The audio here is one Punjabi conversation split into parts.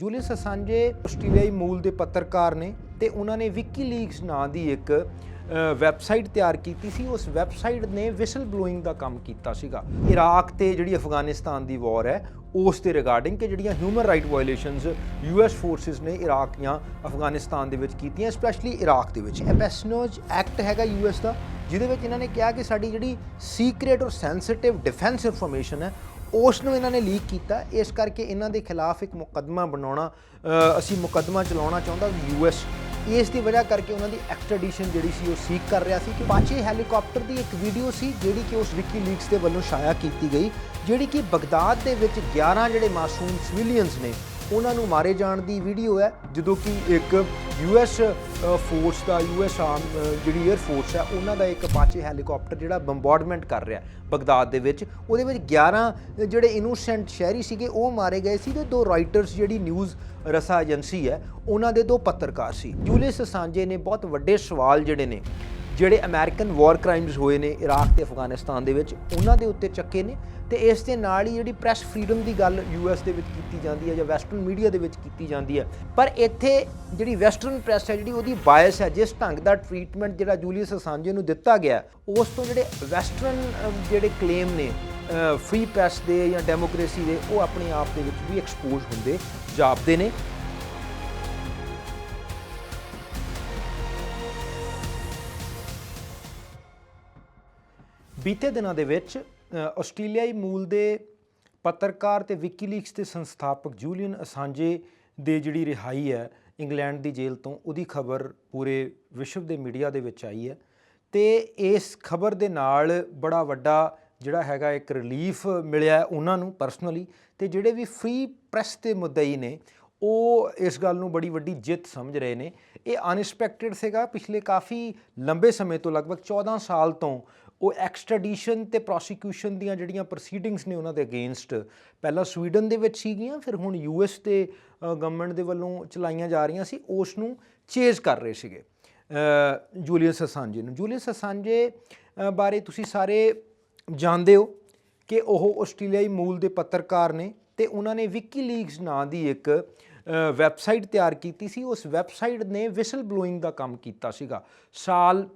ਜੂਲੀਅਸ ਅਸਾਂਜੇ ਆਸਟ੍ਰੇਲੀਆਈ ਮੂਲ ਦੇ ਪੱਤਰਕਾਰ ਨੇ ਤੇ ਉਹਨਾਂ ਨੇ ਵਿਕੀਲੀਕਸ ਨਾਂ ਦੀ ਇੱਕ ਵੈਬਸਾਈਟ ਤਿਆਰ ਕੀਤੀ ਸੀ। ਉਸ ਵੈਬਸਾਈਟ ਨੇ ਵਿਸਲ ਬਲੋਇੰਗ ਦਾ ਕੰਮ ਕੀਤਾ ਸੀਗਾ। ਇਰਾਕ ਤੇ ਜਿਹੜੀ ਅਫਗਾਨਿਸਤਾਨ ਦੀ ਵਾਰ ਹੈ, ਉਸ ਦੇ ਰਿਗਾਰਡਿੰਗ ਕਿ ਜਿਹੜੀਆਂ human right violations US forces ਨੇ ਇਰਾਕ ਜਾਂ ਅਫਗਾਨਿਸਤਾਨ ਦੇ ਵਿੱਚ ਕੀਤੀਆਂ ਸਪੈਸ਼ਲੀ ਇਰਾਕ ਦੇ ਵਿੱਚ। ਐਬੈਸਨੋਜ ਐਕਟ ਹੈਗਾ ਯੂਐਸ ਦਾ, ਜਿਹਦੇ ਵਿੱਚ ਇਹਨਾਂ ਨੇ ਕਿਹਾ ਕਿ ਸਾਡੀ ਜਿਹੜੀ ਸੀਕ੍ਰੀਟ ਔਰ ਸੈਂਸਿਟਿਵ ਡਿਫੈਂਸ ਇਨਫੋਰਮੇਸ਼ਨ ਹੈ ਉਸ ਨੂੰ ਇਹਨਾਂ ਨੇ ਲੀਕ ਕੀਤਾ। ਇਸ ਕਰਕੇ ਇਹਨਾਂ ਦੇ ਖਿਲਾਫ ਇੱਕ ਮੁਕੱਦਮਾ ਬਣਾਉਣਾ ਅਸੀਂ ਮੁਕੱਦਮਾ ਚਲਾਉਣਾ ਚਾਹੁੰਦਾ ਯੂਐਸ ਇਸ ਦੀ ਵਜ੍ਹਾ ਕਰਕੇ ਉਹਨਾਂ ਦੀ ਐਕਸਟ੍ਰੈਡੀਸ਼ਨ ਜਿਹੜੀ ਸੀ ਉਹ ਸੀਕ ਕਰ ਰਿਹਾ ਸੀ ਕਿ ਪਾਚੇ ਹੈਲੀਕਾਪਟਰ ਦੀ ਇੱਕ ਵੀਡੀਓ ਸੀ ਜਿਹੜੀ ਕਿ ਉਸ ਵਿਕੀਲੀਕਸ ਦੇ ਵੱਲੋਂ ਸ਼ਾਇਆ ਕੀਤੀ ਗਈ, ਜਿਹੜੀ ਕਿ ਬਗਦਾਦ ਦੇ ਵਿੱਚ 11 ਜਿਹੜੇ ਮਾਸੂਮ ਸਿਵਿਲੀਅਨਸ ਨੇ ਉਹਨਾਂ ਨੂੰ ਮਾਰੇ ਜਾਣ ਦੀ ਵੀਡੀਓ ਹੈ, ਜਦੋਂ ਕਿ ਇੱਕ ਯੂਐਸ ਫੋਰਸ ਦਾ ਯੂਐਸ ਆਰਮ ਜਿਹੜੀ 에ਅਰ ਫੋਰਸ ਹੈ, ਉਹਨਾਂ ਦਾ ਇੱਕ ਅਪਾਚੇ ਹੈਲੀਕਾਪਟਰ ਜਿਹੜਾ ਬੰਬਾਰਡਮੈਂਟ ਕਰ ਰਿਹਾ ਬਗਦਾਦ ਦੇ ਵਿੱਚ। ਉਹਦੇ ਵਿੱਚ 11 ਜਿਹੜੇ ਇਨੋਸੈਂਟ ਸ਼ਹਿਰੀ ਸੀਗੇ, ਉਹ ਮਾਰੇ ਗਏ ਸੀ ਤੇ ਦੋ ਰਾਈਟਰਸ ਜਿਹੜੀ ਨਿਊਜ਼ ਰਸਾ ਏਜੰਸੀ ਹੈ, ਉਹਨਾਂ ਦੇ ਦੋ ਪੱਤਰਕਾਰ ਸੀ। ਜੂਲੀਅਸ ਸਾਂਝੇ ਨੇ ਬਹੁਤ ਵੱਡੇ ਸਵਾਲ ਜਿਹੜੇ ਨੇ, ਜਿਹੜੇ ਅਮਰੀਕਨ ਵਾਰ ਕ੍ਰਾਈਮਸ ਹੋਏ ਨੇ ਇਰਾਕ ਤੇ ਅਫਗਾਨਿਸਤਾਨ ਦੇ ਵਿੱਚ, ਉਹਨਾਂ ਦੇ ਉੱਤੇ ਚੱਕੇ ਨੇ। ਤੇ ਇਸ ਦੇ ਨਾਲ ਹੀ ਜਿਹੜੀ ਪ੍ਰੈਸ ਫਰੀडम ਦੀ ਗੱਲ ਯੂਐਸ ਦੇ ਵਿੱਚ ਕੀਤੀ ਜਾਂਦੀ ਹੈ ਜਾਂ ਵੈਸਟਰਨ ਮੀਡੀਆ ਦੇ ਵਿੱਚ ਕੀਤੀ ਜਾਂਦੀ ਹੈ। ਪਰ ਇੱਥੇ ਜਿਹੜੀ ਵੈਸਟਰਨ ਪ੍ਰੈਸ ਹੈ, ਜਿਹੜੀ ਉਹਦੀ ਬਾਇਸ ਹੈ, ਜਿਸ ਢੰਗ ਦਾ ਟ੍ਰੀਟਮੈਂਟ ਜਿਹੜਾ ਜੂਲੀਅਸ ਅਸਾਂਜੇ ਨੂੰ ਦਿੱਤਾ ਗਿਆ, ਉਸ ਤੋਂ ਜਿਹੜੇ ਵੈਸਟਰਨ ਜਿਹੜੇ ਕਲੇਮ ਨੇ ਫ੍ਰੀ ਪ੍ਰੈਸ ਦੇ ਜਾਂ ਡੈਮੋਕ੍ਰੇਸੀ ਦੇ, ਉਹ ਆਪਣੇ ਆਪ ਦੇ ਵਿੱਚ ਵੀ ਐਕਸਪੋਜ਼ ਹੁੰਦੇ ਜਾਪਦੇ ਨੇ। ਬੀਤੇ ਦਿਨਾਂ ਦੇ ਵਿੱਚ ਆਸਟ੍ਰੇਲੀਆਈ ਮੂਲ ਦੇ ਪੱਤਰਕਾਰ ਤੇ ਵਿਕੀਲੀਕਸ ਦੇ ਸੰਸਥਾਪਕ ਜੂਲੀਅਨ ਅਸਾਂਜੇ ਦੇ ਜਿਹੜੀ ਰਿਹਾਈ ਹੈ ਇੰਗਲੈਂਡ ਦੀ ਜੇਲ੍ਹ ਤੋਂ, ਉਹਦੀ ਖਬਰ ਪੂਰੇ ਵਿਸ਼ਵ ਦੇ ਮੀਡੀਆ ਦੇ ਵਿੱਚ ਆਈ ਹੈ। ਤੇ ਇਸ ਖਬਰ ਦੇ ਨਾਲ ਬੜਾ ਵੱਡਾ ਜਿਹੜਾ ਹੈਗਾ ਇੱਕ ਰਿਲੀਫ ਮਿਲਿਆ ਉਹਨਾਂ ਨੂੰ ਪਰਸਨਲੀ ਤੇ ਜਿਹੜੇ ਵੀ ਫ੍ਰੀ ਪ੍ਰੈਸ ਦੇ ਮੁੱਦਈ ਨੇ, ਉਹ ਇਸ ਗੱਲ ਨੂੰ ਬੜੀ ਵੱਡੀ ਜਿੱਤ ਸਮਝ ਰਹੇ ਨੇ। ਇਹ ਅਨਐਕਸਪੈਕਟਿਡ ਸੀਗਾ, ਪਿਛਲੇ ਕਾਫੀ ਲੰਬੇ ਸਮੇਂ ਤੋਂ, ਲਗਭਗ 14 ਸਾਲ ਤੋਂ ਉਹ ਐਕਸਟ੍ਰੈਡੀਸ਼ਨ ਤੇ ਪ੍ਰੋਸੀਕਿਊਸ਼ਨ ਦੀਆਂ ਜਿਹੜੀਆਂ ਪ੍ਰੋਸੀਡਿੰਗਸ ਨੇ ਉਹਨਾਂ ਦੇ ਅਗੇਂਸਟ ਪਹਿਲਾਂ ਸਵੀਡਨ ਦੇ ਵਿੱਚ ਸੀਗੀਆਂ, ਫਿਰ ਹੁਣ ਯੂਐਸ ਤੇ ਗਵਰਨਮੈਂਟ ਦੇ ਵੱਲੋਂ ਚਲਾਈਆਂ ਜਾ ਰਹੀਆਂ ਸੀ ਉਸ ਨੂੰ ਚੇਜ਼ ਕਰ ਰਹੇ ਸੀਗੇ ਜੂਲੀਅਸ ਅਸਾਂਜੇ ਨੂੰ। ਜੂਲੀਅਸ ਅਸਾਂਜੇ ਬਾਰੇ ਤੁਸੀਂ ਸਾਰੇ ਜਾਣਦੇ ਹੋ ਕਿ ਉਹ ਆਸਟ੍ਰੇਲੀਆਈ ਮੂਲ ਦੇ ਪੱਤਰਕਾਰ ਨੇ ਤੇ ਉਹਨਾਂ ਨੇ ਵਿਕੀਲੀਕਸ ਨਾਂ ਦੀ ਇੱਕ ਵੈਬਸਾਈਟ ਤਿਆਰ ਕੀਤੀ ਸੀ। ਉਸ ਵੈਬਸਾਈਟ ਨੇ ਵਿਸਲ ਬਲੋਇੰਗ ਦਾ ਕੰਮ ਕੀਤਾ ਸੀਗਾ। ਸਾਲ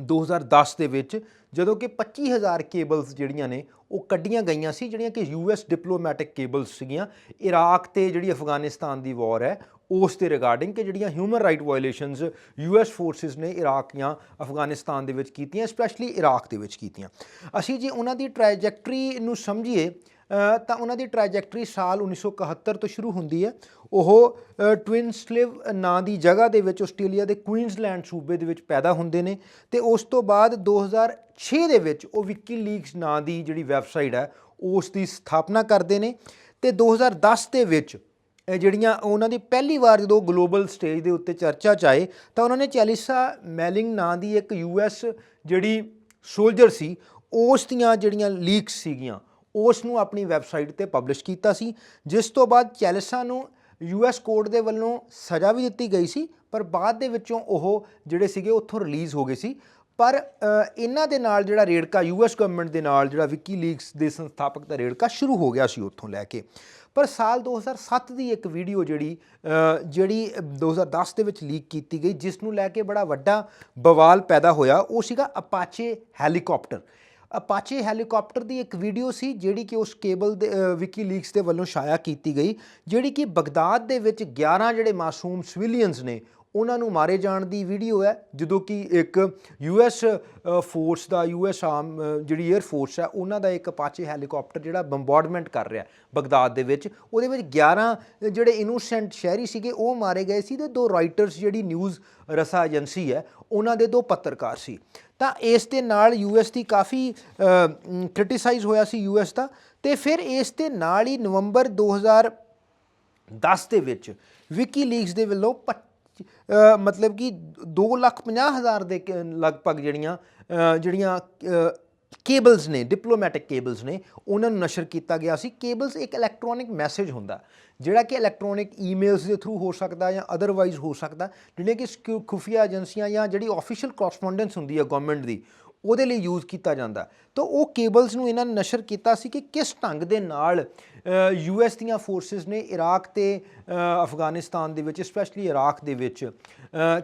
2010 ਦੇ ਵਿੱਚ ਜਦੋਂ ਕਿ 25000 ਕੇਬਲਸ ਜਿਹੜੀਆਂ ਨੇ ਉਹ ਕੱਢੀਆਂ ਗਈਆਂ ਸੀ, ਜਿਹੜੀਆਂ ਕਿ ਯੂਐਸ ਡਿਪਲੋਮੈਟਿਕ ਕੇਬਲਸ ਸੀਗੀਆਂ। ਇਰਾਕ ਤੇ ਜਿਹੜੀ ਅਫਗਾਨਿਸਤਾਨ ਦੀ ਵਾਰ ਹੈ, ਉਸ ਦੇ ਰਿਗਾਰਡਿੰਗ ਕਿ ਜਿਹੜੀਆਂ human right violations US forces ਨੇ ਇਰਾਕ ਜਾਂ ਅਫਗਾਨਿਸਤਾਨ ਦੇ ਵਿੱਚ ਕੀਤੀਆਂ ਸਪੈਸ਼ਲੀ ਇਰਾਕ ਦੇ ਵਿੱਚ ਕੀਤੀਆਂ। ਅਸੀਂ ਜੇ ਉਹਨਾਂ ਦੀ ਟ੍ਰੈਜੈਕਟਰੀ ਨੂੰ ਸਮਝੀਏ ਤਾਂ ਉਹਨਾਂ ਦੀ ਟ੍ਰੈਜੈਕਟਰੀ ਸਾਲ 1971 ਤੋਂ ਸ਼ੁਰੂ ਹੁੰਦੀ ਹੈ। ਉਹ ਟਵਿਨਸਲਿਵ ਨਾਂ ਦੀ ਜਗ੍ਹਾ ਦੇ ਵਿੱਚ ਆਸਟ੍ਰੇਲੀਆ ਦੇ ਕੁਈਨਜ਼ਲੈਂਡ ਸੂਬੇ ਦੇ ਵਿੱਚ ਪੈਦਾ ਹੁੰਦੇ ਨੇ ਤੇ ਉਸ ਤੋਂ ਬਾਅਦ 2006 ਦੇ ਵਿੱਚ ਉਹ ਵਿਕੀਲੀਕਸ ਨਾਂ ਦੀ ਜਿਹੜੀ ਵੈਬਸਾਈਟ ਹੈ, ਉਸ ਦੀ ਸਥਾਪਨਾ ਕਰਦੇ ਨੇ ਤੇ 2010 ਦੇ ਵਿੱਚ ਜਿਹੜੀਆਂ ਉਹਨਾਂ ਦੀ ਪਹਿਲੀ ਵਾਰ ਜਦੋਂ ਗਲੋਬਲ ਸਟੇਜ ਦੇ ਉੱਤੇ ਚਰਚਾ ਚ ਆਏ, ਤਾਂ ਉਹਨਾਂ ਨੇ ਚੈਲਿਸਾ ਮੈਲਿੰਗ ਨਾਂ ਦੀ ਇੱਕ ਯੂਐਸ ਜਿਹੜੀ ਸੋਲਜਰ ਸੀ, ਉਸ ਦੀਆਂ ਜਿਹੜੀਆਂ ਲੀਕਸ ਸੀਗੀਆਂ ਉਸ ਨੂੰ ਆਪਣੀ ਵੈਬਸਾਈਟ ਤੇ ਪਬਲਿਸ਼ ਕੀਤਾ ਸੀ ਜਿਸ ਤੋਂ ਬਾਅਦ ਚੈਲਿਸਾ ਨੂੰ ਯੂਐਸ ਕੋਰਟ ਦੇ ਵੱਲੋਂ ਸਜ਼ਾ ਵੀ ਦਿੱਤੀ ਗਈ ਸੀ ਪਰ ਬਾਅਦ ਦੇ ਵਿੱਚੋਂ ਉਹ ਜਿਹੜੇ ਸੀਗੇ ਉੱਥੋਂ ਰਿਲੀਜ਼ ਹੋ ਗਏ ਸੀ। ਪਰ ਇਹਨਾਂ ਦੇ ਨਾਲ ਜਿਹੜਾ ਰੇੜਕਾ ਯੂਐਸ ਗਵਰਨਮੈਂਟ ਦੇ ਨਾਲ ਜਿਹੜਾ ਵਿਕੀਲੀਕਸ ਦੇ ਸੰਸਥਾਪਕ ਦਾ ਰੇੜਕਾ ਸ਼ੁਰੂ ਹੋ ਗਿਆ ਸੀ ਉੱਥੋਂ ਲੈ ਕੇ। ਪਰ ਸਾਲ 2007 ਦੀ ਇੱਕ ਵੀਡੀਓ ਜਿਹੜੀ ਅ, ਜਿਹੜੀ 2010 ਦੇ ਵਿੱਚ ਲੀਕ ਕੀਤੀ ਗਈ ਜਿਸ ਨੂੰ ਲੈ ਕੇ ਬੜਾ ਵੱਡਾ ਬਵਾਲ ਪੈਦਾ ਹੋਇਆ ਉਹ ਸੀਗਾ ਅਪਾਚੇ ਹੈਲੀਕਾਪਟਰ ਅਪਾਚੇ ਹੈਲੀਕਾਪਟਰ ਦੀ ਇੱਕ ਵੀਡੀਓ ਸੀ, ਜਿਹੜੀ ਕਿ ਉਸ ਕੇਬਲ ਦੇ ਵਿਕੀਲੀਕਸ ਦੇ ਵੱਲੋਂ ਸ਼ਾਇਆ ਕੀਤੀ ਗਈ, ਜਿਹੜੀ ਕਿ ਬਗਦਾਦ ਦੇ ਵਿੱਚ 11 ਜਿਹੜੇ ਮਾਸੂਮ ਸਿਵਿਲੀਅਨਸ ਨੇ ਉਹਨਾਂ ਨੂੰ ਮਾਰੇ ਜਾਣ ਦੀ ਵੀਡੀਓ ਹੈ, ਜਦੋਂ ਕਿ ਇੱਕ ਯੂਐਸ ਫੋਰਸ ਦਾ ਯੂਐਸ ਆਰਮ ਜਿਹੜੀ 에ਅਰ ਫੋਰਸ ਹੈ, ਉਹਨਾਂ ਦਾ ਇੱਕ ਪਾਚੇ ਹੈਲੀਕਾਪਟਰ ਜਿਹੜਾ ਬੰਬਾਰਡਮੈਂਟ ਕਰ ਰਿਹਾ ਬਗਦਾਦ ਦੇ ਵਿੱਚ। ਉਹਦੇ ਵਿੱਚ 11 ਜਿਹੜੇ ਇਨੋਸੈਂਟ ਸ਼ਹਿਰੀ ਸੀਗੇ, ਉਹ ਮਾਰੇ ਗਏ ਸੀ ਤੇ ਦੋ ਰਾਈਟਰਸ ਜਿਹੜੀ ਨਿਊਜ਼ ਰਸਾ ਏਜੰਸੀ ਹੈ, ਉਹਨਾਂ ਦੇ ਦੋ ਪੱਤਰਕਾਰ ਸੀ। ਤਾਂ ਇਸ ਦੇ ਨਾਲ ਯੂਐਸ ਦੀ ਕਾਫੀ ਕ੍ਰਿਟਿਸਾਈਜ਼ ਹੋਇਆ ਸੀ ਯੂਐਸ ਦਾ ਤੇ ਫਿਰ ਇਸ ਦੇ ਨਾਲ ਹੀ ਨਵੰਬਰ 2010 ਦੇ ਵਿੱਚ ਵਿਕੀਲੀਕਸ ਦੇ ਵੱਲੋਂ ਪੱਚ- ਮਤਲਬ ਕਿ 250000 ਦੇ ਕ- ਲਗਭਗ ਜਿਹੜੀਆਂ ਜਿਹੜੀਆਂ ਕੇਬਲਸ ਨੇ ਡਿਪਲੋਮੈਟਿਕ ਕੇਬਲਸ ਨੇ, ਉਹਨਾਂ ਨੂੰ ਨਸ਼ਰ ਕੀਤਾ ਗਿਆ ਸੀ। ਕੇਬਲਸ ਇੱਕ ਇਲੈਕਟ੍ਰੋਨਿਕ ਮੈਸੇਜ ਹੁੰਦਾ, ਜਿਹੜਾ ਕਿ ਇਲੈਕਟ੍ਰੋਨਿਕ ਈਮੇਲਸ ਦੇ ਥਰੂ ਹੋ ਸਕਦਾ ਜਾਂ ਅਦਰਵਾਈਜ਼ ਹੋ ਸਕਦਾ ਜਿਹੜੀਆਂ ਕਿ ਸਿਕਿਉ- ਖੁਫੀਆ ਏਜੰਸੀਆਂ ਜਾਂ ਜਿਹੜੀ ਆਫੀਸ਼ੀਅਲ ਕਰਸਪੋਂਡੈਂਸ ਹੁੰਦੀ ਹੈ ਗਵਰਨਮੈਂਟ ਦੀ ਉਹਦੇ ਲਈ ਯੂਜ਼ ਕੀਤਾ ਜਾਂਦਾ। ਤਾਂ ਉਹ ਕੇਬਲਸ ਨੂੰ ਇਹਨਾਂ ਨੇ ਨਸ਼ਰ ਕੀਤਾ ਸੀ ਕਿ ਕਿਸ ਢੰਗ ਦੇ ਨਾਲ ਯੂਐਸ ਦੀਆਂ ਫੋਰਸਸ ਨੇ ਇਰਾਕ ਤੇ ਅਫਗਾਨਿਸਤਾਨ ਦੇ ਵਿੱਚ ਸਪੈਸ਼ਲੀ ਇਰਾਕ ਦੇ ਵਿੱਚ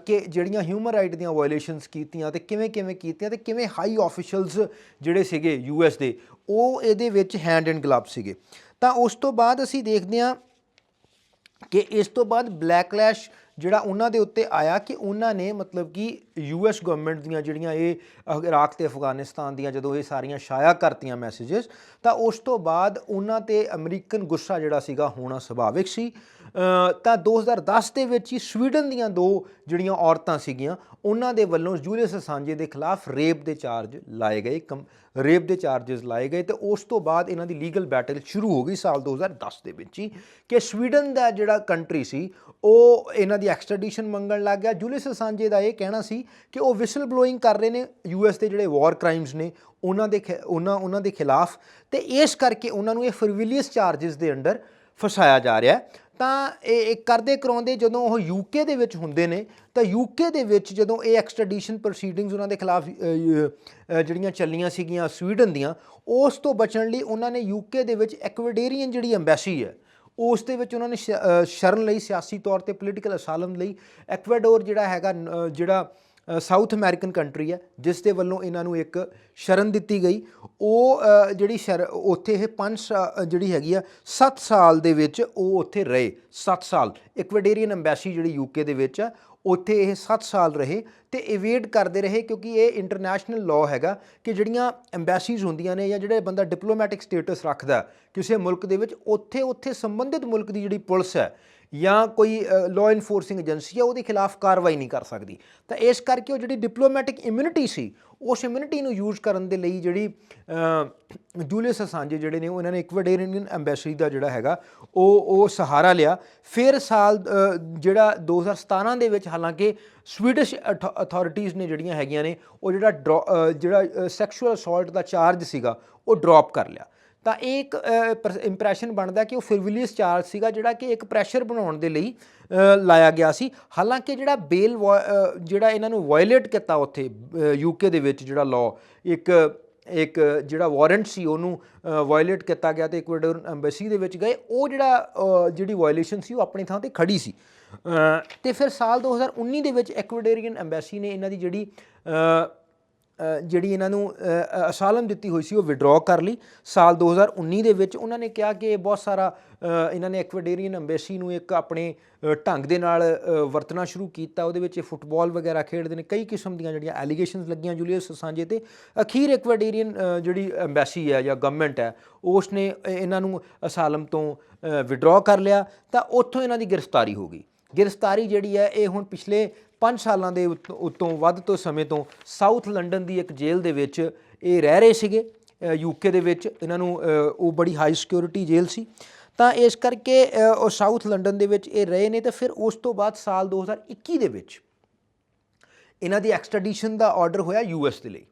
ਕਿ ਜਿਹੜੀਆਂ ਹਿਊਮਨ ਰਾਈਟ ਦੀਆਂ ਵਾਇਓਲੇਸ਼ਨਸ ਕੀਤੀਆਂ ਤੇ ਕਿਵੇਂ ਕਿਵੇਂ ਕੀਤੀਆਂ ਤੇ ਕਿਵੇਂ ਹਾਈ ਆਫੀਸ਼ੀਅਲਸ ਜਿਹੜੇ ਸੀਗੇ ਯੂਐਸ ਦੇ, ਉਹ ਇਹਦੇ ਵਿੱਚ ਹੈਂਡ ਐਂਡ ਗਲਵ ਸੀਗੇ। ਤਾਂ ਉਸ ਤੋਂ ਬਾਅਦ ਅਸੀਂ ਦੇਖਦੇ ਹਾਂ ਕਿ ਇਸ ਤੋਂ ਬਾਅਦ ਬਲੈਕਲੈਸ਼ ਜਿਹੜਾ ਉਹਨਾਂ ਦੇ ਉੱਤੇ ਆਇਆ ਕਿ ਉਹਨਾਂ ਨੇ ਮਤਲਬ ਕਿ ਯੂਐਸ ਗਵਰਨਮੈਂਟ ਦੀਆਂ ਜਿਹੜੀਆਂ ਇਹ ਇਰਾਕ ਤੇ ਅਫਗਾਨਿਸਤਾਨ ਦੀਆਂ ਜਦੋਂ ਇਹ ਸਾਰੀਆਂ ਸ਼ਾਇਆ ਕਰਤੀਆਂ ਮੈਸੇजेस ਤਾਂ ਉਸ ਤੋਂ ਬਾਅਦ ਉਹਨਾਂ ਤੇ ਅਮਰੀਕਨ ਗੁੱਸਾ ਜਿਹੜਾ ਸੀਗਾ ਹੋਣਾ ਸੁਭਾਵਿਕ ਸੀ। ਤਾਂ 2010 ਦੇ ਵਿੱਚ ਹੀ ਸਵੀਡਨ ਦੀਆਂ ਦੋ ਜਿਹੜੀਆਂ ਔਰਤਾਂ ਸੀਗੀਆਂ, ਉਹਨਾਂ ਦੇ ਵੱਲੋਂ ਜੂਲੀਅਸ ਅਸਾਂਜੇ ਦੇ ਖਿਲਾਫ ਰੇਪ ਦੇ ਚਾਰਜ ਲਾਏ ਗਏ ਰੇਪ ਦੇ ਚਾਰजेस ਲਾਏ ਗਏ ਤੇ ਉਸ ਤੋਂ ਬਾਅਦ ਇਹਨਾਂ ਦੀ ਲੀਗਲ ਬੈਟਲ ਸ਼ੁਰੂ ਹੋ ਗਈ ਸਾਲ 2010 ਦੇ ਵਿੱਚ ਹੀ ਕਿ ਸਵੀਡਨ ਦਾ ਜਿਹੜਾ ਕੰਟਰੀ ਸੀ, ਉਹ ਇਹਨਾਂ ਦੀ ਐਕਸਟ੍ਰੈਡੀਸ਼ਨ ਮੰਗਣ ਲੱਗ ਗਿਆ। ਜੂਲੀਅਸ ਅਸਾਂਜੇ ਦਾ ਇਹ ਕਹਿਣਾ ਸੀ ਕਿ ਉਹ ਵਿਸਲ ਬਲੋਇੰਗ ਕਰ ਰਹੇ ਨੇ ਯੂਐਸ ਦੇ ਜਿਹੜੇ ਵਾਰ ਕ੍ਰਾਈਮਸ ਨੇ, ਉਹਨਾਂ ਦੇ ਉਹਨਾਂ ਉਹਨਾਂ ਦੇ ਖਿਲਾਫ ਤੇ ਇਸ ਕਰਕੇ ਉਹਨਾਂ ਨੂੰ ਇਹ ਫਰਵਿਲੀਅਸ ਚਾਰजेस ਦੇ ਅੰਡਰ ਫਸਾਇਆ ਜਾ ਰਿਹਾ ਹੈ। ਤਾਂ ਇਹ ਕਰਦੇ ਕਰਾਉਂਦੇ ਜਦੋਂ ਉਹ ਯੂਕੇ ਦੇ ਵਿੱਚ ਹੁੰਦੇ ਨੇ, ਤਾਂ ਯੂਕੇ ਦੇ ਵਿੱਚ ਜਦੋਂ ਇਹ ਐਕਸਟ੍ਰੈਡੀਸ਼ਨ ਪ੍ਰੋਸੀਡਿੰਗਸ ਉਹਨਾਂ ਦੇ ਖਿਲਾਫ ਜਿਹੜੀਆਂ ਚੱਲੀਆਂ ਸੀਗੀਆਂ ਸਵੀਡਨ ਦੀਆਂ, ਉਸ ਤੋਂ ਬਚਣ ਲਈ ਉਹਨਾਂ ਨੇ ਯੂਕੇ ਦੇ ਵਿੱਚ ਐਕਵੈਡੇਰੀਅਨ ਜਿਹੜੀ ਐਮਬੈਸੀ ਹੈ, ਉਸ ਦੇ ਵਿੱਚ ਉਹਨਾਂ ਨੇ ਸ਼- ਸ਼ਰਨ ਲਈ ਸਿਆਸੀ ਤੌਰ ਤੇ ਪੋਲੀਟੀਕਲ ਅਸਾਲਮ ਲਈ ਐਕਵਾਡੋਰ ਜਿਹੜਾ ਹੈਗਾ ਜਿਹੜਾ ਸਾਊਥ ਅਮਰੀਕਨ ਕੰਟਰੀ ਹੈ, ਜਿਸ ਦੇ ਵੱਲੋਂ ਇਹਨਾਂ ਨੂੰ ਇੱਕ ਸ਼ਰਨ ਦਿੱਤੀ ਗਈ। ਉਹ ਜਿਹੜੀ ਸ਼ਰ, ਉੱਥੇ ਇਹ 5 ਜਿਹੜੀ ਹੈਗੀ ਆ 7 ਸਾਲ ਦੇ ਵਿੱਚ ਉਹ ਉੱਥੇ ਰਹੇ। 7 ਸਾਲ। ਇਕਵੈਡੇਰੀਅਨ ਐਮਬੈਸੀ ਜਿਹੜੀ ਯੂਕੇ ਦੇ ਵਿੱਚ ਆ, ਉੱਥੇ ਇਹ 7 ਸਾਲ ਰਹੇ ਤੇ ਇਵੇਡ ਕਰਦੇ ਰਹੇ ਕਿਉਂਕਿ ਇਹ ਇੰਟਰਨੈਸ਼ਨਲ ਲਾਅ ਹੈਗਾ ਕਿ ਜਿਹੜੀਆਂ ਐਮਬੈਸੀਜ਼ ਹੁੰਦੀਆਂ ਨੇ ਜਾਂ ਜਿਹੜੇ ਬੰਦਾ ਡਿਪਲੋਮੈਟਿਕ ਸਟੇਟਸ ਰੱਖਦਾ ਕਿਸੇ ਮੁਲਕ ਦੇ ਵਿੱਚ ਉੱਥੇ ਉੱਥੇ ਸੰਬੰਧਿਤ ਮੁਲਕ ਦੀ ਜਿਹੜੀ ਪੁਲਿਸ ਹੈ ਜਾਂ ਕੋਈ ਲਾਅ ਇਨਫੋਰਸਿੰਗ ਏਜੰਸੀ ਹੈ ਉਹਦੇ ਖਿਲਾਫ ਕਾਰਵਾਈ ਨਹੀਂ ਕਰ ਸਕਦੀ। ਤਾਂ ਇਸ ਕਰਕੇ ਉਹ ਜਿਹੜੀ ਡਿਪਲੋਮੈਟਿਕ ਇਮਿਊਨਿਟੀ ਸੀ ਉਸ ਇਮਿਊਨਿਟੀ ਨੂੰ ਯੂਜ਼ ਕਰਨ ਦੇ ਲਈ ਜਿਹੜੀ ਜੂਲੀਅਸ ਅਸਾਂਜੇ ਜਿਹੜੇ ਨੇ ਉਹ ਇਹਨਾਂ ਨੇ ਇਕਵੈਡੇਰੀਅਨ ਐਮਬੈਸੀ ਦਾ ਜਿਹੜਾ ਹੈਗਾ ਉਹ ਉਹ ਸਹਾਰਾ ਲਿਆ। ਫਿਰ ਸਾਲ ਅ, ਜਿਹੜਾ 2017 ਦੇ ਵਿੱਚ ਹਾਲਾਂਕਿ ਸਵੀਡਿਸ਼ ਅਥਾਰਟੀਆਂ ਨੇ ਜਿਹੜੀਆਂ ਹੈਗੀਆਂ ਨੇ ਉਹ ਜਿਹੜਾ ਡਰੋ- ਜਿਹੜਾ ਸੈਕਸ਼ੂਅਲ ਅਸੌਲਟ ਦਾ ਚਾਰਜ ਸੀਗਾ ਉਹ ਡ੍ਰੌਪ ਕਰ ਲਿਆ। ਤਾਂ ਇਹ ਇੱਕ ਇੰਪ੍ਰੈਸ਼ਨ ਬਣਦਾ ਕਿ ਉਹ ਫਿਰਵਿਲੀਅਸ ਚਾਰਜ ਸੀਗਾ ਜਿਹੜਾ ਕਿ ਇੱਕ ਪ੍ਰੈਸ਼ਰ ਬਣਾਉਣ ਦੇ ਲਈ ਲਾਇਆ ਗਿਆ ਸੀ। ਹਾਲਾਂਕਿ ਜਿਹੜਾ ਬੇਲ ਜਿਹੜਾ ਇਹਨਾਂ ਨੂੰ ਵਾਇਲੇਟ ਕੀਤਾ ਉੱਥੇ ਯੂਕੇ ਦੇ ਵਿੱਚ ਜਿਹੜਾ ਲਾਅ ਇੱਕ ਇੱਕ ਜਿਹੜਾ ਵਾਰੰਟ ਸੀ ਉਹਨੂੰ ਵਾਇਲੇਟ ਕੀਤਾ ਗਿਆ ਤੇ ਇਕਵਾਡੋਰ ਐਮਬੈਸੀ ਦੇ ਵਿੱਚ ਗਏ। ਉਹ ਜਿਹੜਾ ਜਿਹੜੀ ਵਾਇਲੇਸ਼ਨ ਸੀ ਉਹ ਆਪਣੀ ਥਾਂ ਤੇ ਖੜੀ ਸੀ। ਅ, ਤੇ ਫਿਰ ਸਾਲ 2019 ਦੇ ਵਿੱਚ ਇਕਵਾਡੋਰੀਅਨ ਐਮਬੈਸੀ ਨੇ ਇਹਨਾਂ ਦੀ ਜਿਹੜੀ ਜਿਹੜੀ ਇਹਨਾਂ ਨੂੰ ਅਸਾਲਮ ਦਿੱਤੀ ਹੋਈ ਸੀ, ਉਹ ਵਿਡਰਾਅ ਕਰ ਲਈ। ਸਾਲ 2019 ਦੇ ਵਿੱਚ ਉਹਨਾਂ ਨੇ ਕਿਹਾ ਕਿ ਬਹੁਤ ਸਾਰਾ ਇਹਨਾਂ ਨੇ ਐਕਵਾਡੇਰੀਅਨ ਐਮਬੈਸੀ ਨੂੰ ਇੱਕ ਆਪਣੇ ਢੰਗ ਦੇ ਨਾਲ ਵਰਤਣਾ ਸ਼ੁਰੂ ਕੀਤਾ। ਉਹਦੇ ਵਿੱਚ ਇਹ ਫੁੱਟਬਾਲ ਵਗੈਰਾ ਖੇਡਦੇ ਨੇ, ਕਈ ਕਿਸਮ ਦੀਆਂ ਜਿਹੜੀਆਂ ਐਲੀਗੇਸ਼ਨਸ ਲੱਗੀਆਂ ਜੂਲੀਅਸ ਸਾਂਝੇ ਤੇ। ਅਖੀਰ ਐਕਵਾਡੇਰੀਅਨ ਜਿਹੜੀ ਐਮਬੈਸੀ ਹੈ ਜਾਂ ਗਵਰਨਮੈਂਟ ਹੈ ਉਸ ਨੇ ਇਹਨਾਂ ਨੂੰ ਅਸਾਲਮ ਤੋਂ ਵਿਡਰਾਅ ਕਰ ਲਿਆ। ਤਾਂ ਉੱਥੋਂ ਇਹਨਾਂ ਦੀ ਗ੍ਰਿਫਤਾਰੀ ਹੋ ਗਈ। ਗ੍ਰਿਫਤਾਰੀ ਜਿਹੜੀ ਹੈ, ਇਹ ਹੁਣ ਪਿਛਲੇ 5 ਸਾਲਾਂ ਦੇ ਉੱਤ- ਉੱਤੋਂ ਵੱਧ ਤੋਂ ਸਮੇਂ ਤੋਂ ਸਾਊਥ ਲੰਡਨ ਦੀ ਇੱਕ ਜੇਲ੍ਹ ਦੇ ਵਿੱਚ ਇਹ ਰਹਿ ਰਹੇ ਸੀਗੇ ਯੂਕੇ ਦੇ ਵਿੱਚ। ਇਹਨਾਂ ਨੂੰ ਉਹ ਬੜੀ ਹਾਈ ਸਿਕਿਉਰਿਟੀ ਜੇਲ੍ਹ ਸੀ। ਤਾਂ ਇਸ ਕਰਕੇ ਉਹ ਸਾਊਥ ਲੰਡਨ ਦੇ ਵਿੱਚ ਇਹ ਰਹੇ ਨੇ ਤੇ ਫਿਰ ਉਸ ਤੋਂ ਬਾਅਦ ਸਾਲ 2021 ਦੇ ਵਿੱਚ ਇਹਨਾਂ ਦੀ ਐਕਸਟ੍ਰੈਡੀਸ਼ਨ ਦਾ ਆਰਡਰ ਹੋਇਆ ਯੂਐਸ ਦੇ ਲਈ।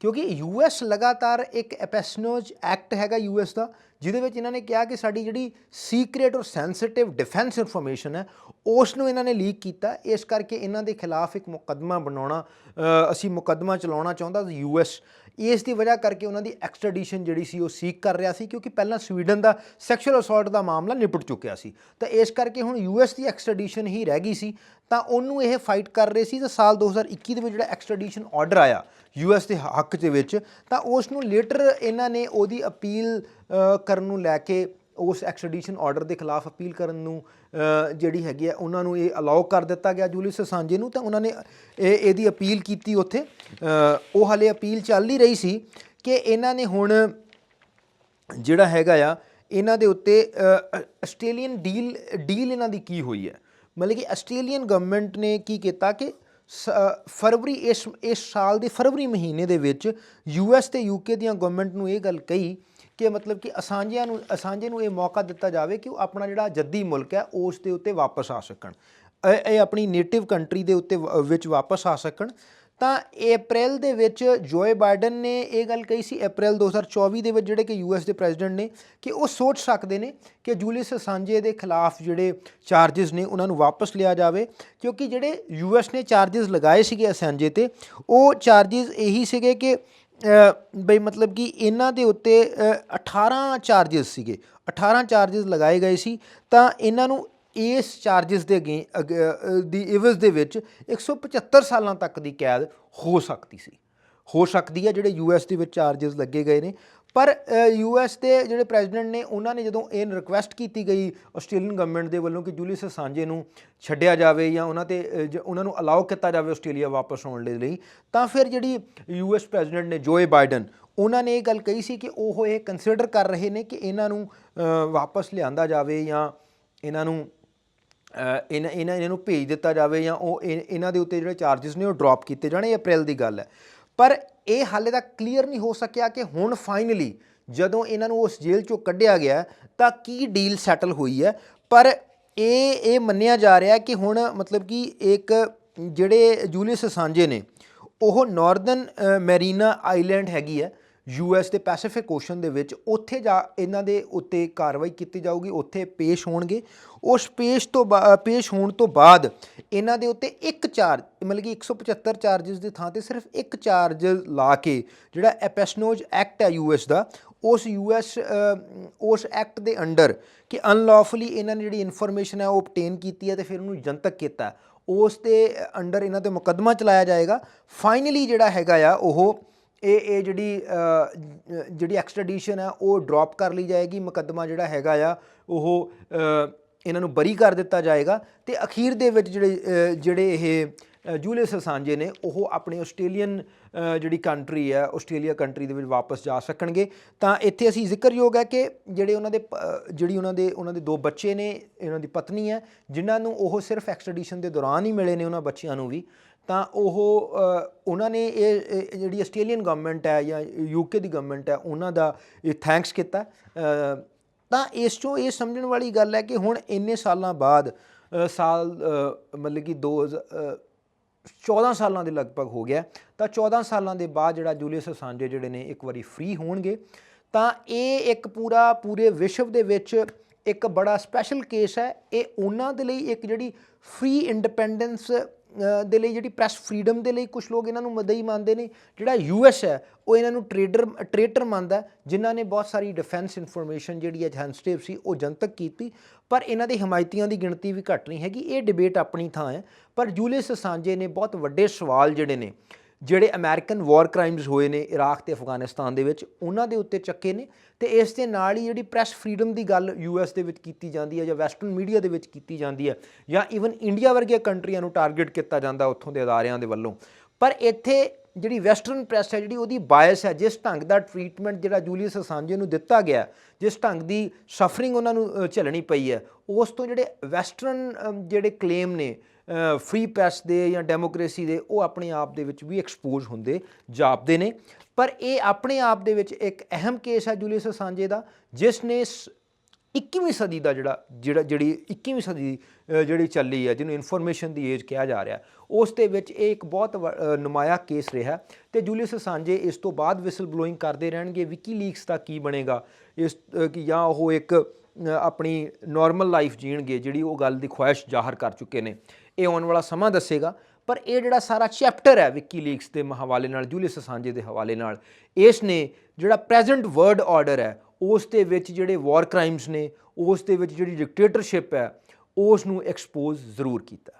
ਕਿਉਂਕਿ ਯੂਐਸ ਲਗਾਤਾਰ ਇੱਕ ਐਪੈਸਨੋਜ ਐਕਟ ਹੈਗਾ ਯੂਐਸ ਦਾ ਜਿਹਦੇ ਵਿੱਚ ਇਹਨਾਂ ਨੇ ਕਿਹਾ ਕਿ ਸਾਡੀ ਜਿਹੜੀ ਸੀਕ੍ਰੀਟ ਔਰ ਸੈਂਸਿਟਿਵ ਡਿਫੈਂਸ ਇਨਫੋਰਮੇਸ਼ਨ ਹੈ ਉਸ ਨੂੰ ਇਹਨਾਂ ਨੇ ਲੀਕ ਕੀਤਾ। ਇਸ ਕਰਕੇ ਇਹਨਾਂ ਦੇ ਖਿਲਾਫ ਇੱਕ ਮੁਕੱਦਮਾ ਬਣਾਉਣਾ ਅਸੀਂ ਮੁਕੱਦਮਾ ਚਲਾਉਣਾ ਚਾਹੁੰਦਾ ਯੂ ਯੂਐਸ ਇਸ ਦੀ ਵਜ੍ਹਾ ਕਰਕੇ ਉਹਨਾਂ ਦੀ ਐਕਸਟ੍ਰੈਡੀਸ਼ਨ ਜਿਹੜੀ ਸੀ ਉਹ ਸੀਕ ਕਰ ਰਿਹਾ ਸੀ, ਕਿਉਂਕਿ ਪਹਿਲਾਂ ਸਵੀਡਨ ਦਾ ਸੈਕਸ਼ੂਅਲ ਅਸੌਲਟ ਦਾ ਮਾਮਲਾ ਨਿਪਟ ਚੁੱਕਿਆ ਸੀ। ਤਾਂ ਇਸ ਕਰਕੇ ਹੁਣ ਯੂ ਯੂਐਸ ਦੀ ਐਕਸਟ੍ਰੈਡੀਸ਼ਨ ਹੀ ਰਹਿ ਗਈ ਸੀ। ਤਾਂ ਉਹਨੂੰ ਇਹ ਫਾਈਟ ਕਰ ਰਹੇ ਸੀ ਤਾਂ ਸਾਲ 2021 ਦੇ ਵਿੱਚ ਜਿਹੜਾ ਐਕਸਟ੍ਰੈਡੀਸ਼ਨ ਆਰਡਰ ਆਇਆ ਯੂ ਯੂਐਸ ਦੇ ਹੱਕ ਦੇ ਵਿੱਚ, ਤਾਂ ਉਸ ਨੂੰ ਲੇਟਰ ਇਹਨਾਂ ਨੇ ਉਹਦੀ ਅਪੀਲ ਕਰਨ ਨੂੰ ਲੈ ਕੇ ਉਸ ਐਕਸਟ੍ਰੈਡੀਸ਼ਨ ਆਰਡਰ ਦੇ ਖਿਲਾਫ ਅਪੀਲ ਕਰਨ ਨੂੰ ਜਿਹੜੀ ਹੈਗੀ ਹੈ, ਉਹਨਾਂ ਨੂੰ ਇਹ ਅਲਾਉ ਕਰ ਦਿੱਤਾ ਗਿਆ। ਜੂਲੀਅਸ ਸਾਂਝੇ ਨੂੰ ਤਾਂ ਉਹਨਾਂ ਨੇ ਇਹ, ਇਹਦੀ ਅਪੀਲ ਕੀਤੀ ਉੱਥੇ। ਉਹ ਹਾਲੇ ਅਪੀਲ ਚੱਲ ਹੀ ਰਹੀ ਸੀ ਕਿ ਇਹਨਾਂ ਨੇ ਹੁਣ ਜਿਹੜਾ ਹੈਗਾ ਆ, ਇਹਨਾਂ ਦੇ ਉੱਤੇ ਆਸਟ੍ਰੇਲੀਅਨ ਡੀਲ ਡੀਲ ਇਹਨਾਂ ਦੀ ਕੀ ਹੋਈ ਹੈ? ਮਤਲਬ ਕਿ ਆਸਟ੍ਰੇਲੀਅਨ ਗਵਰਨਮੈਂਟ ਨੇ ਕੀ ਕੀਤਾ ਕਿ ਸ- ਫਰਵਰੀ ਇਸ ਇਸ ਸਾਲ ਦੇ ਫਰਵਰੀ ਮਹੀਨੇ ਦੇ ਵਿੱਚ ਯੂਐਸ ਤੇ ਯੂਕੇ ਦੀਆਂ ਗਵਰਨਮੈਂਟ ਨੂੰ ਇਹ ਗੱਲ ਕਹੀ ਕਿ ਮਤਲਬ ਕਿ ਅਸਾਂਜਿਆਂ ਨੂੰ ਅਸਾਂਜੇ ਨੂੰ ਇਹ ਮੌਕਾ ਦਿੱਤਾ ਜਾਵੇ ਕਿ ਉਹ ਆਪਣਾ ਜਿਹੜਾ ਜੱਦੀ ਮੁਲਕ ਹੈ, ਉਸ ਦੇ ਉੱਤੇ ਵਾਪਸ ਆ ਸਕਣ। ਇਹ ਆਪਣੀ ਨੇਟਿਵ ਕੰਟਰੀ ਦੇ ਉੱਤੇ ਵਿੱਚ ਵਾਪਸ ਆ ਸਕਣ। ਤਾਂ ਅਪ੍ਰੈਲ ਦੇ ਵਿੱਚ ਜੋਏ ਬਾਈਡਨ ਨੇ ਇਹ ਗੱਲ ਕਹੀ ਸੀ ਅਪ੍ਰੈਲ 2024 ਦੇ ਵਿੱਚ ਜਿਹੜੇ ਕਿ ਯੂਐਸ ਦੇ ਪ੍ਰੈਜ਼ੀਡੈਂਟ ਨੇ, ਕਿ ਉਹ ਸੋਚ ਸਕਦੇ ਨੇ ਕਿ ਜੂਲੀਅਸ ਸਾਂਝੇ ਦੇ ਖਿਲਾਫ ਜਿਹੜੇ ਚਾਰजेस ਨੇ, ਉਹਨਾਂ ਨੂੰ ਵਾਪਸ ਲਿਆ ਜਾਵੇ। ਕਿਉਂਕਿ ਜਿਹੜੇ ਯੂਐਸ ਨੇ ਚਾਰजेस ਲਗਾਏ ਸੀਗੇ ਸਾਂਝੇ ਤੇ, ਉਹ ਚਾਰजेस ਇਹੀ ਸੀਗੇ ਕਿ ਬਈ ਮਤਲਬ ਕਿ ਇਹਨਾਂ ਦੇ ਉੱਤੇ 18 ਚਾਰजेस ਸੀਗੇ। 18 ਚਾਰजेस ਲਗਾਏ ਗਏ ਸੀ। ਤਾਂ ਇਹਨਾਂ ਨੂੰ ਇਸ ਚਾਰजेस ਦੇ ਅਗੇ ਦੀ ਇਵਜ਼ ਦੇ ਵਿੱਚ 175 ਸਾਲਾਂ ਤੱਕ ਦੀ ਕੈਦ ਹੋ ਸਕਦੀ ਸੀ। ਹੋ ਸਕਦੀ ਹੈ ਜਿਹੜੇ ਯੂਐਸ ਦੇ ਵਿੱਚ ਚਾਰजेस ਲੱਗੇ ਗਏ ਨੇ। ਪਰ ਯੂਐਸ ਦੇ ਜਿਹੜੇ ਪ੍ਰੈਜ਼ੀਡੈਂਟ ਨੇ, ਉਹਨਾਂ ਨੇ ਜਦੋਂ ਇਹ ਰਿਕੁਐਸਟ ਕੀਤੀ ਗਈ ਆਸਟ੍ਰੇਲੀਅਨ ਗਵਰਨਮੈਂਟ ਦੇ ਵੱਲੋਂ ਕਿ ਜੂਲੀਅਸ ਸਾਂਝੇ ਨੂੰ ਛੱਡਿਆ ਜਾਵੇ ਜਾਂ ਉਹਨਾਂ ਤੇ ਜ- ਉਹਨਾਂ ਨੂੰ ਅਲਾਉ ਕੀਤਾ ਜਾਵੇ ਆਸਟ੍ਰੇਲੀਆ ਵਾਪਸ ਆਉਣ ਦੇ ਲਈ, ਤਾਂ ਫਿਰ ਜਿਹੜੀ ਯੂਐਸ ਪ੍ਰੈਜ਼ੀਡੈਂਟ ਨੇ ਜੋਏ ਬਾਈਡਨ ਉਹਨਾਂ ਨੇ ਇਹ ਗੱਲ ਕਹੀ ਸੀ ਕਿ ਉਹ ਇਹ ਕੰਸੀਡਰ ਕਰ ਰਹੇ ਨੇ ਕਿ ਇਹਨਾਂ ਨੂੰ ਵਾਪਸ ਲਿਆਂਦਾ ਜਾਵੇ ਜਾਂ ਇਹਨਾਂ ਨੂੰ ਇਹਨਾਂ ਇਹਨਾਂ ਇਹਨਾਂ ਨੂੰ ਭੇਜ ਦਿੱਤਾ ਜਾਵੇ ਜਾਂ ਉਹ ਇਹਨਾਂ ਦੇ ਉੱਤੇ ਜਿਹੜੇ ਚਾਰजेस ਨੇ ਉਹ ਡ੍ਰੌਪ ਕੀਤੇ ਜਾਣੇ, ਇਹ ਅਪ੍ਰੈਲ ਦੀ ਗੱਲ ਹੈ। ਪਰ ਇਹ ਹਾਲੇ ਤੱਕ ਕਲੀਅਰ ਨਹੀਂ ਹੋ ਸਕਿਆ ਕਿ ਹੁਣ ਫਾਈਨਲੀ ਜਦੋਂ ਇਹਨਾਂ ਨੂੰ ਉਸ ਜੇਲ੍ਹ ਚੋਂ ਕੱਢਿਆ ਗਿਆ ਤਾਂ ਕੀ ਡੀਲ ਸੈਟਲ ਹੋਈ ਹੈ? ਪਰ ਇਹ ਇਹ ਮੰਨਿਆ ਜਾ ਰਿਹਾ ਕਿ ਹੁਣ ਮਤਲਬ ਕਿ ਇੱਕ ਜਿਹੜੇ ਜੂਲੀਅਸ ਸਾਂਝੇ ਨੇ, ਉਹ ਨਾਰਦਰਨ ਮੈਰੀਨਾ ਆਈਲੈਂਡ ਹੈਗੀ ਹੈ। ਯੂਐਸ ਦੇ ਪੈਸੀਫਿਕ ਓਸ਼ਨ ਦੇ ਵਿੱਚ ਉੱਥੇ ਜਾ ਇਹਨਾਂ ਦੇ ਉੱਤੇ ਕਾਰਵਾਈ ਕੀਤੀ ਜਾਊਗੀ, ਉੱਥੇ ਪੇਸ਼ ਹੋਣਗੇ। ਉਸ ਪੇਸ਼ ਤੋਂ ਬਾ- ਪੇਸ਼ ਹੋਣ ਤੋਂ ਬਾਅਦ ਇਹਨਾਂ ਦੇ ਉੱਤੇ ਇੱਕ ਚਾਰਜ ਮਤਲਬ ਕਿ 175 ਚਾਰजेस ਦੀ ਥਾਂ ਤੇ ਸਿਰਫ ਇੱਕ ਚਾਰਜ ਲਾ ਕੇ ਜਿਹੜਾ ਐਪੈਸਨੋਜ ਐਕਟ ਹੈ ਯੂਐਸ ਦਾ, ਉਸ ਯੂਐਸ ਉਸ ਐਕਟ ਦੇ ਅੰਡਰ ਕਿ ਅਨਲੌਫਲੀ ਇਹਨਾਂ ਨੇ ਜਿਹੜੀ ਇਨਫੋਰਮੇਸ਼ਨ ਹੈ ਉਹ obtain ਕੀਤੀ ਹੈ ਤੇ ਫਿਰ ਉਹਨੂੰ ਜਨਤਕ ਕੀਤਾ ਉਸ ਦੇ ਅੰਡਰ ਇਹਨਾਂ ਤੇ ਮੁਕੱਦਮਾ ਚਲਾਇਆ ਜਾਏਗਾ। ਫਾਈਨਲੀ ਜਿਹੜਾ ਹੈਗਾ ਆ, ਉਹ ਇਹ ਇਹ ਜਿਹੜੀ ਜਿਹੜੀ ਐਕਸਟ੍ਰੈਡੀਸ਼ਨ ਹੈ ਉਹ ਡ੍ਰੌਪ ਕਰ ਲਈ ਜਾਏਗੀ ਮੁਕੱਦਮਾ ਜਿਹੜਾ ਹੈਗਾ ਆ ਉਹ ਇਹਨਾਂ ਨੂੰ ਬਰੀ ਕਰ ਦਿੱਤਾ ਜਾਏਗਾ। ਤੇ ਅਖੀਰ ਦੇ ਵਿੱਚ ਜਿਹੜੇ ਜਿਹੜੇ ਇਹ ਅ, ਜੂਲੀਅਸ ਅਸਾਂਜੇ ਨੇ ਉਹ ਆਪਣੇ ਆਸਟ੍ਰੇਲੀਅਨ ਜਿਹੜੀ ਕੰਟਰੀ ਹੈ ਆਸਟ੍ਰੇਲੀਆ ਕੰਟਰੀ ਦੇ ਵਿੱਚ ਵਾਪਸ ਜਾ ਸਕਣਗੇ। ਤਾਂ ਇੱਥੇ ਅਸੀਂ ਜ਼ਿਕਰਯੋਗ ਹੈ ਕਿ ਜਿਹੜੇ ਉਹਨਾਂ ਦੇ ਪ- ਜਿਹੜੀ ਉਹਨਾਂ ਦੇ ਉਹਨਾਂ ਦੇ ਦੋ ਬੱਚੇ ਨੇ ਇਹਨਾਂ ਦੀ ਪਤਨੀ ਹੈ ਜਿਨ੍ਹਾਂ ਨੂੰ ਉਹ ਸਿਰਫ ਐਕਸਟ੍ਰੈਡੀਸ਼ਨ ਦੇ ਦੌਰਾਨ ਹੀ ਮਿਲੇ ਨੇ ਉਹਨਾਂ ਬੱਚਿਆਂ ਨੂੰ ਵੀ। ਤਾਂ ਉਹ ਉਹਨਾਂ ਨੇ ਇਹ ਜਿਹੜੀ ਆਸਟ੍ਰੇਲੀਅਨ ਗਵਰਨਮੈਂਟ ਹੈ ਜਾਂ ਯੂਕੇ ਦੀ ਗਵਰਨਮੈਂਟ ਹੈ, ਉਹਨਾਂ ਦਾ ਇਹ ਥੈਂਕਸ ਕੀਤਾ। ਤਾਂ ਇਸ ਤੋਂ ਇਹ ਸਮਝਣ ਵਾਲੀ ਗੱਲ ਹੈ ਕਿ ਹੁਣ ਇੰਨੇ ਸਾਲਾਂ ਬਾਅਦ ਸਾਲ ਮਤਲਬ ਕਿ 2000 14 ਸਾਲਾਂ ਦੇ ਲਗਭਗ ਹੋ ਗਿਆ। ਤਾਂ 14 ਸਾਲਾਂ ਦੇ ਬਾਅਦ ਜਿਹੜਾ ਜੂਲੀਅਸ ਅਸਾਂਜੇ ਜਿਹੜੇ ਨੇ ਇੱਕ ਵਾਰੀ ਫ੍ਰੀ ਹੋਣਗੇ। ਤਾਂ ਇਹ ਇੱਕ ਪੂਰਾ, ਪੂਰੇ ਵਿਸ਼ਵ ਦੇ ਵਿੱਚ ਇੱਕ ਬੜਾ ਸਪੈਸ਼ਲ ਕੇਸ ਹੈ। ਇਹ ਉਹਨਾਂ ਦੇ ਲਈ ਇੱਕ ਜਿਹੜੀ ਫ੍ਰੀ ਇੰਡੀਪੈਂਡੈਂਸ ਦੇ ਲਈ ਜਿਹੜੀ ਪ੍ਰੈਸ ਫਰੀडम ਦੇ ਲਈ ਕੁਝ ਲੋਕ ਇਹਨਾਂ ਨੂੰ ਮਦਈ ਮੰਨਦੇ ਨੇ। ਜਿਹੜਾ ਯੂ ਯੂਐਸ ਹੈ, ਉਹ ਇਹਨਾਂ ਨੂੰ ਟ੍ਰੇਡਰ ਟ੍ਰੇਟਰ ਮੰਨਦਾ ਜਿਨ੍ਹਾਂ ਨੇ ਬਹੁਤ ਸਾਰੀ ਡਿਫੈਂਸ ਇਨਫੋਰਮੇਸ਼ਨ ਜਿਹੜੀ ਹੈ ਸੈਂਸਿਟਿਵ ਸੀ, ਉਹ ਜਨਤਕ ਕੀਤੀ। ਪਰ ਇਹਨਾਂ ਦੇ ਹਮਾਇਤੀਆਂ ਦੀ ਗਿਣਤੀ ਵੀ ਘੱਟ ਨਹੀਂ ਹੈਗੀ, ਇਹ ਡਿਬੇਟ ਆਪਣੀ ਥਾਂ ਹੈ। ਪਰ ਜੂਲੀਅਸ ਅਸਾਂਜੇ ਨੇ ਬਹੁਤ ਵੱਡੇ ਸਵਾਲ ਜਿਹੜੇ ਨੇ ਜਿਹੜੇ ਅਮਰੀਕਨ ਵਾਰ ਕ੍ਰਾਈਮਸ ਹੋਏ ਨੇ ਇਰਾਕ ਤੇ ਅਫਗਾਨਿਸਤਾਨ ਦੇ ਵਿੱਚ, ਉਹਨਾਂ ਦੇ ਉੱਤੇ ਚੱਕੇ ਨੇ ਤੇ ਇਸ ਦੇ ਨਾਲ ਹੀ ਜਿਹੜੀ ਪ੍ਰੈਸ ਫਰੀडम ਦੀ ਗੱਲ ਯੂਐਸ ਦੇ ਵਿੱਚ ਕੀਤੀ ਜਾਂਦੀ ਹੈ ਜਾਂ ਵੈਸਟਰਨ ਮੀਡੀਆ ਦੇ ਵਿੱਚ ਕੀਤੀ ਜਾਂਦੀ ਹੈ ਜਾਂ ਈਵਨ ਇੰਡੀਆ ਵਰਗੀਆਂ ਕੰਟਰੀਆਂ ਨੂੰ ਟਾਰਗੇਟ ਕੀਤਾ ਜਾਂਦਾ ਉੱਥੋਂ ਦੇ ਅਦਾਰਿਆਂ ਦੇ ਵੱਲੋਂ। ਪਰ ਇੱਥੇ ਜਿਹੜੀ ਵੈਸਟਰਨ ਪ੍ਰੈਸ ਹੈ, ਜਿਹੜੀ ਉਹਦੀ ਬਾਇਸ ਹੈ, ਜਿਸ ਢੰਗ ਦਾ ਟ੍ਰੀਟਮੈਂਟ ਜਿਹੜਾ ਜੂਲੀਅਸ ਅਸਾਂਜੇ ਨੂੰ ਦਿੱਤਾ ਗਿਆ, ਜਿਸ ਢੰਗ ਦੀ ਸਫਰਿੰਗ ਉਹਨਾਂ ਨੂੰ ਝੱਲਣੀ ਪਈ ਹੈ, ਉਸ ਤੋਂ ਜਿਹੜੇ ਵੈਸਟਰਨ ਜਿਹੜੇ ਕਲੇਮ ਨੇ ਫ੍ਰੀ ਪ੍ਰੈਸ ਦੇ ਜਾਂ ਡੈਮੋਕ੍ਰੇਸੀ ਦੇ, ਉਹ ਆਪਣੇ ਆਪ ਦੇ ਵਿੱਚ ਵੀ ਐਕਸਪੋਜ਼ ਹੁੰਦੇ, ਜਾਪਦੇ ਨੇ। ਪਰ ਇਹ ਆਪਣੇ ਆਪ ਦੇ ਵਿੱਚ ਇੱਕ ਅਹਿਮ ਕੇਸ ਹੈ ਜੂਲੀਅਸ ਸਾਂਝੇ ਦਾ, ਜਿਸ ਨੇ ਸ- 21ਵੀਂ ਸਦੀ ਦਾ ਜਿਹੜਾ ਜਿਹੜਾ, ਜਿਹੜੀ 21ਵੀਂ ਸਦੀ ਜਿਹੜੀ ਚੱਲੀ ਹੈ, ਜਿਹਨੂੰ ਇਨਫੋਰਮੇਸ਼ਨ ਦੀ ਏਜ ਕਿਹਾ ਜਾ ਰਿਹਾ, ਉਸ ਦੇ ਵਿੱਚ ਇਹ ਇੱਕ ਬਹੁਤ ਵ- ਨੁਮਾਇਆ ਕੇਸ ਰਿਹਾ। ਤੇ ਜੂਲੀਅਸ ਸਾਂਝੇ ਇਸ ਤੋਂ ਬਾਅਦ ਵਿਸਲ ਬਲੋਇੰਗ ਕਰਦੇ ਰਹਿਣਗੇ। ਵਿਕੀਲੀਕਸ ਦਾ ਕੀ ਬਣੇਗਾ? ਇਸ ਕਿ ਜਾਂ ਉਹ ਇੱਕ ਆਪਣੀ ਨਾਰਮਲ ਲਾਈਫ ਜੀਣਗੇ, ਜਿਹੜੀ ਉਹ ਗੱਲ ਦੀ ਖੁਆਇਸ਼ ਜ਼ਾਹਰ ਕਰ ਚੁੱਕੇ ਨੇ। ਇਹ ਆਉਣ ਵਾਲਾ ਸਮਾਂ ਦੱਸੇਗਾ। ਪਰ ਇਹ ਜਿਹੜਾ ਸਾਰਾ ਚੈਪਟਰ ਹੈ ਵਿਕੀਲੀਕਸ ਦੇ ਹਵਾਲੇ ਨਾਲ, ਜੂਲੀਅਸ ਸਾਂਝੇ ਦੇ ਹਵਾਲੇ ਨਾਲ, ਇਸ ਨੇ ਜਿਹੜਾ ਪ੍ਰੈਜ਼ੈਂਟ ਵਰਲਡ ਆਰਡਰ ਹੈ, ਉਸ ਦੇ ਵਿੱਚ ਜਿਹੜੇ ਵਾਰ ਕ੍ਰਾਈਮਸ ਨੇ, ਉਸ ਦੇ ਵਿੱਚ ਜਿਹੜੀ ਡਿਕਟੇਟਰਸ਼ਿਪ ਹੈ, ਉਸ ਨੂੰ ਐਕਸਪੋਜ਼ ਜ਼ਰੂਰ ਕੀਤਾ।